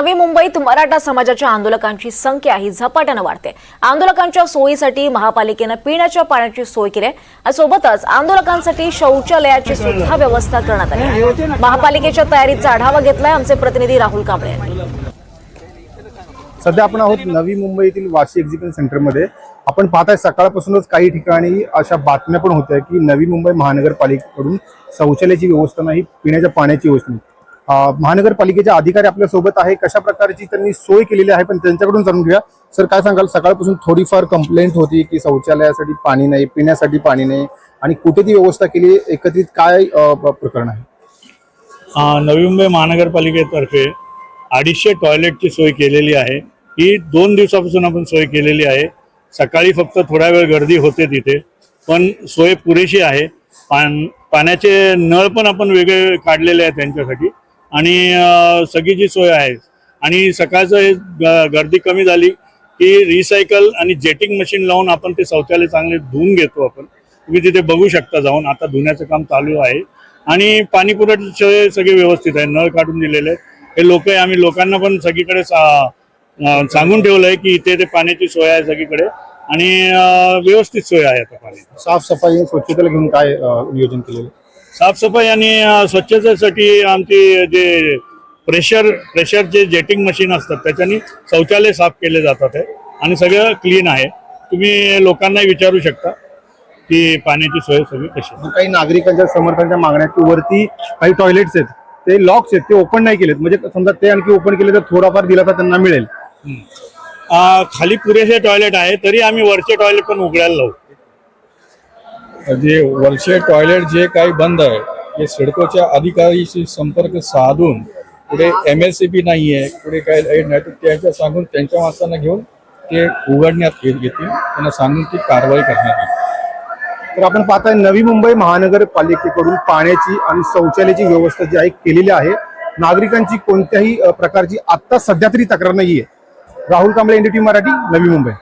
नवी मुंबईत मराठा समाजाच्या आंदोलकांची संख्या ही झपाट्यानं वाढते. आंदोलकांच्या सोयीसाठी महापालिकेनं पिण्याच्या पाण्याची सोय केली आहे. सोबतच आंदोलकांसाठी शौचालयाची सुद्धा व्यवस्था करण्यात आली महापालिकेच्या तयारीचा आढावा घेतलाय आमचे प्रतिनिधी राहुल कांबळे. सध्या आपण आहोत नवी मुंबईतील वाशी एक्झिबिशन सेंटरमध्ये आपण पाहताय सकाळपासूनच काही ठिकाणी अशा बातम्या पण होत्या की नवी मुंबई महानगरपालिकेकडून शौचालयाची व्यवस्था नाही पिण्याच्या पाण्याची व्यवस्था नाही. महानगरपालिकेचे अधिकारी आपल्यासोबत आहे. कशा प्रकारची त्यांनी सोय केलेली आहे पण त्यांच्याकडून जाणून घेऊया. सर काय सांगाल? सकाळपासून थोडीफार कंप्लेंट होती की शौचालयासाठी पाणी नाही पिण्यासाठी पाणी नाही आणि कुठे ती व्यवस्था केली? एकत्रित काय प्रकरण आहे? नवी मुंबई महानगरपालिकेतर्फे अडीचशे टॉयलेटची सोय केलेली आहे. ही दोन दिवसापासून आपण सोय केलेली आहे. सकाळी फक्त थोडा वेळ गर्दी होते तिथे पण सोय पुरेशी आहे. पान पाण्याचे नळ पण आपण वेगळे काढलेले आहेत त्यांच्यासाठी. आणि सगळी जी सोय आहे. आणि सकाळचं हे गर्दी कमी झाली की रिसायकल आणि जेटिंग मशीन लावून आपण ते शौचालय चांगले धुवून घेतो आपण. तुम्ही तिथे बघू शकता जाऊन. आता धुण्याचं काम चालू आहे. आणि पाणी सोय सगळे व्यवस्थित आहे. नळ काढून दिलेले हे लोक आम्ही लोकांना पण सगळीकडे सांगून ठेवलं आहे की इथे ते पाण्याची सोय आहे सगळीकडे. आणि व्यवस्थित सोय आहे आता पाणी साफसफाई स्वच्छतेला घेऊन काय नियोजन केलेलं साफसफाई आणि स्वच्छतेसाठी आमची जे प्रेशर प्रेशर जे जेटिंग मशीन असतात त्याच्यानी शौचालय साफ केले जातात आहे आणि सगळं क्लीन आहे. तुम्ही लोकांनाही विचारू शकता की पाण्याची सोय सगळी कशी. काही नागरिकांच्या समर्थनाच्या मागण्या की वरती काही टॉयलेट्स आहेत ते लॉक्स आहेत ते ओपन नाही केलेत. म्हणजे समजा ते आणखी ओपन केले तर थोडाफार दिलासा त्यांना मिळेल. खाली पुरेसे टॉयलेट आहे तरी आम्ही वरचे टॉयलेट पण उघडायला लावू. जे वर्षे टॉयलेट जे काही बंद आहे हे सिडकोच्या अधिकारीशी संपर्क साधून पुढे एम एस सी बी नाही आहे पुढे काही नाही तर त्यांच्या सांगून त्यांच्या माणसांना घेऊन ते उघडण्यात येत घेतील. त्यांना सांगून ती कारवाई करण्यात येईल. तर आपण पाहताय नवी मुंबई महानगरपालिकेकडून पाण्याची आणि शौचालयाची व्यवस्था जी आहे केलेली आहे. नागरिकांची कोणत्याही प्रकारची आत्ता सध्या तरी तक्रार नाहीये. राहुल कांबळे एनडीटी मराठी नवी मुंबई.